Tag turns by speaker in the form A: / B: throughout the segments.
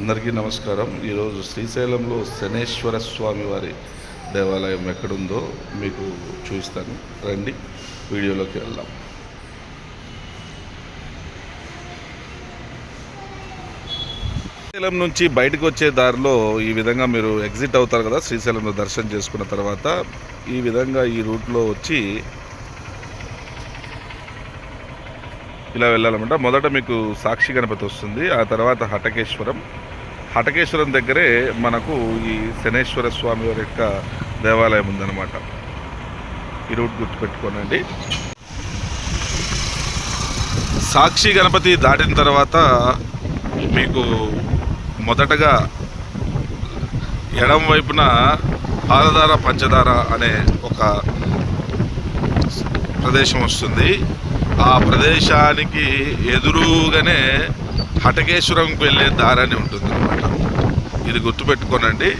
A: అందరికీ నమస్కారం. ఈరోజు శ్రీశైలంలో శనేశ్వర స్వామి వారి దేవాలయం ఎక్కడుందో మీకు చూపిస్తాను. రండి వీడియోలోకి వెళ్దాం. శ్రీశైలం నుంచి బయటకు వచ్చే దారిలో ఈ విధంగా మీరు ఎగ్జిట్ అవుతారు కదా శ్రీశైలంలో దర్శనం చేసుకున్న తర్వాత. ఈ విధంగా ఈ రూట్లో వచ్చి ఇలా వెళ్ళాలన్నమాట. మొదట మీకు సాక్షి గణపతి వస్తుంది ఆ తర్వాత హటకేశ్వరం హటకేశ్వరం దగ్గరే మనకు ఈ శనేశ్వర స్వామి వారి యొక్క దేవాలయం ఉందన్నమాట. ఈ రూట్ గుర్తుపెట్టుకోనండి. సాక్షి గణపతి దాటిన తర్వాత మీకు మొదటగా ఎడం వైపున పాలధార పంచదార అనే ఒక ప్రదేశం వస్తుంది. ఆ ప్రదేశానికి ఎదురుగానే హటకేశ్వరంకి వెళ్ళే దారని ఉంటుంది అనమాట ఇది గుర్తుపెట్టుకోనండి.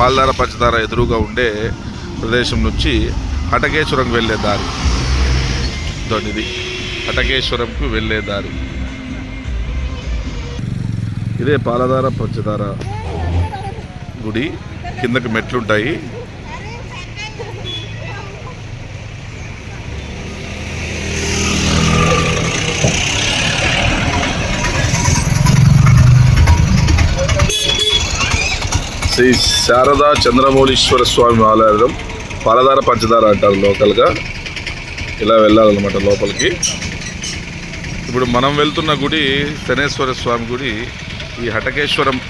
A: పాలధార పంచదార ఎదురుగా ఉండే ప్రదేశం నుంచి హటకేశ్వరంకి వెళ్ళే దారి. ఇది. హటకేశ్వరంకు వెళ్ళే దారి. ఇదే పాలధార పంచదార గుడి. కిందకి మెట్లుంటాయి. శ్రీ శారదా చంద్రమౌళీశ్వర స్వామి ఆలయం పలదార పంచదార అంటారు లోకల్గా. ఇలా వెళ్ళాలన్నమాట లోపలికి. ఇప్పుడు మనం వెళ్తున్న గుడి శనేశ్వర స్వామి గుడి. ఈ హటకేశ్వరం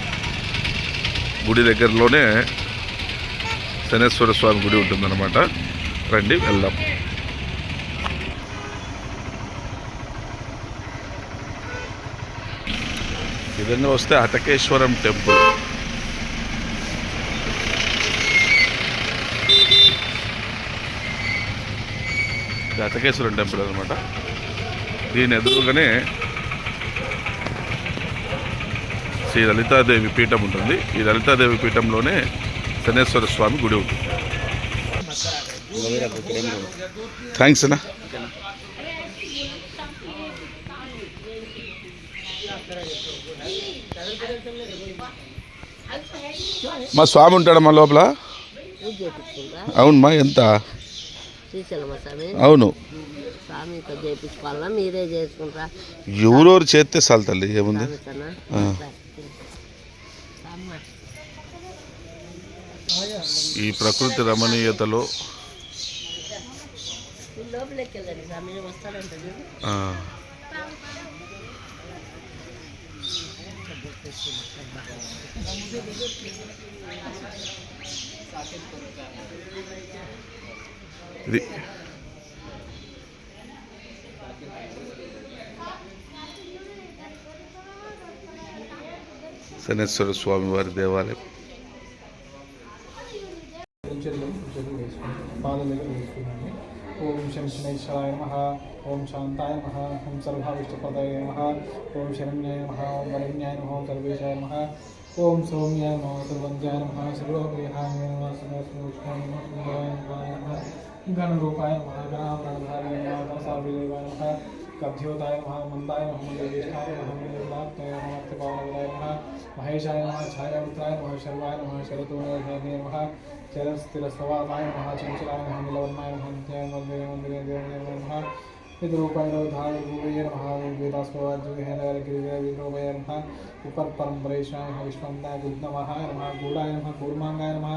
A: గుడి దగ్గరలోనే శనేశ్వర స్వామి గుడి ఉంటుందన్నమాట. రండి వెళ్దాం. ఈ విధంగా వస్తే హటకేశ్వరం టెంపుల్. ఇది టెంపుల్ అనమాట దీని ఎదురుగానే శ్రీ లలితాదేవి పీఠం ఉంటుంది. ఈ లలితాదేవి పీఠంలోనే శనేశ్వర స్వామి గుడి ఉంటుంది థ్యాంక్స్ అన్న. మా స్వామి ఉంటాడా మా లోపల. అవునమ్మా ఎంత?
B: స్వామి
A: అవును.
B: స్వామితో చేయించుకోవాలా మీరే
A: ఎవరెవరు చేస్తే చాలు తల్లి ఏముంది? ఈ ప్రకృతి రమణీయతలో
B: వస్తాడంట చూడు
A: ఆ, ఇది శనేశ్వర స్వామి వారి దేవాలయం
C: చెల్లు చెల్లు వేసుకుంటాం పాద దగ్గర వేసుకున్నాము ఓం శం శనేశ్వరాయ నమ ఓం శాంతాయ నమ ఓం సర్వావిష్టపదాయ నమ ఓం శరణ్యాయ నమ ఓం వరణ్యాయ నమ ఓం సర్వేశాయ నమ ఓం సౌమ్యాయ నమ సర్వంజాయ నమ సర్వోపరిహాయ నమ సర్వస్మృష్ణాయ నమ సుందరాయ నమ గణరూపాయ నమ గణాప్రణధారాయ నమ గణసార్వదేవాయ నమ కబ్ధ్యోతాయ నమ మందాయ నమ మందజ్యేష్ఠాయ నమ మందలాప్తాయ నమ అర్థపావనాయ నమ మహేశాయ నమ ఛాయామిత్రాయ నమ శర్వాయ నమ శరతోనయ నమ చరస్థిరస్తవాసాయ నమ చంచలాయ నమ నిలవర్ణాయ నమ నిత్యాయ నమ దేవ మందిరే దేవ నమ విద్రూపాయ ధార రూపయ నమ వేదాస్వాజ్యేన గిరిజయ విద్రూపయ నమ ఉపర్ పరంపరేశాయ నమ విశ్వందాయ గురునమః నమ గూఢాయ నమ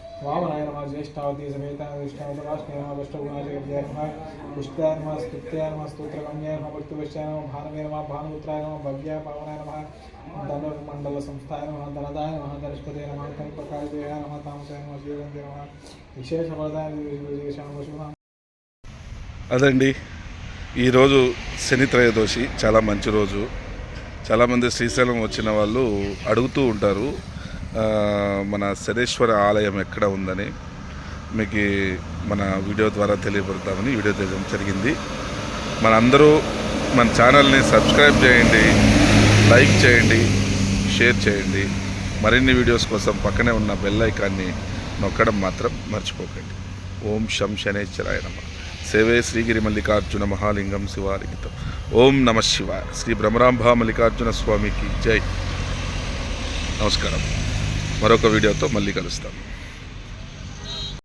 C: వామనాయనమ నమ స్తుత్యాయ నమ స్తోత్రగమ్యాయ నమ భానుపుత్రాయ నమ భవ్యాయ పవనాయ నమ ధనుర్మండల సంస్థాయ నమ ధనదాయ నమ ధనుష్పతే నమ కల్పకాయ నమ
A: అదండి. ఈరోజు శని త్రయదోషి చాలా మంచి రోజు. చాలామంది శ్రీశైలం వచ్చిన వాళ్ళు అడుగుతూ ఉంటారు. మన శనేశ్వర ఆలయం ఎక్కడ ఉందని మీకు మన వీడియో ద్వారా తెలియపడతామని వీడియో తీయడం జరిగింది. మనందరూ మన ఛానల్ని సబ్స్క్రైబ్ చేయండి లైక్ చేయండి షేర్ చేయండి. మరిన్ని వీడియోస్ కోసం పక్కనే ఉన్న బెల్ ఐకాన్ని నొక్కడం మాత్రం మర్చిపోకండి. ఓం శం శనేశ్వరాయ నమ. సేవే శ్రీగిరి మల్లికార్జున మహాలింగం శివాలింగితం ఓం నమ శివాయ. శ్రీ భ్రమరాంభ మల్లికార్జున స్వామికి జై. నమస్కారం. మరొక వీడియోతో మళ్ళీ కలుస్తాం.